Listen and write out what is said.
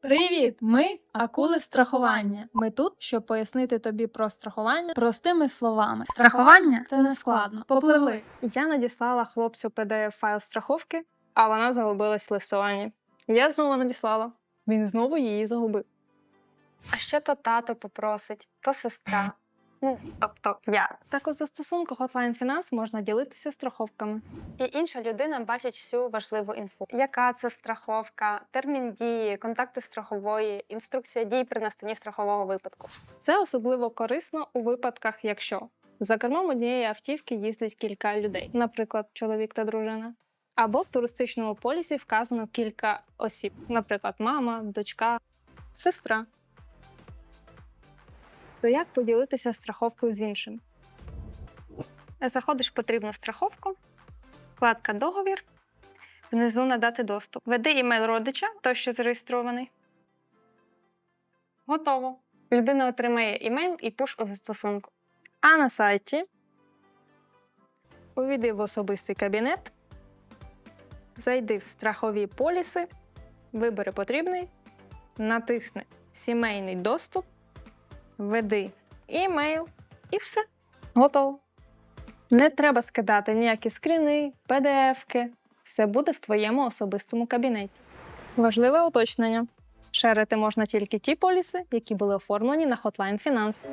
Привіт! Ми акули страхування. Ми тут, щоб пояснити тобі про страхування простими словами. Страхування це не складно. Попливли. Я надіслала хлопцю pdf файл страховки, а вона загубилась в листуванні. Я знову надіслала. Він знову її загубив. А ще то тато попросить, то сестра. Ну, тобто я. Так у застосунку Hotline Finance можна ділитися страховками. І інша людина бачить всю важливу інфу. Яка це страховка, термін дії, контакти страхової, інструкція дій при настанні страхового випадку. Це особливо корисно у випадках, якщо за кермом однієї автівки їздить кілька людей, наприклад, чоловік та дружина. Або в туристичному полісі вказано кілька осіб, наприклад, мама, дочка, сестра. То як поділитися страховкою з іншим? Заходиш в потрібну страховку, вкладка договір, внизу надати доступ. Веди імейл родича, той, що зареєстрований. Готово. Людина отримає імейл і пуш у застосунку. А на сайті увійди в особистий кабінет, зайди в страхові поліси, вибери потрібний, натисни Сімейний доступ, введи імейл і все. Готово. Не треба скидати ніякі скріни, PDF-ки. Все буде в твоєму особистому кабінеті. Важливе уточнення. Шерити можна тільки ті поліси, які були оформлені на Hotline Finance.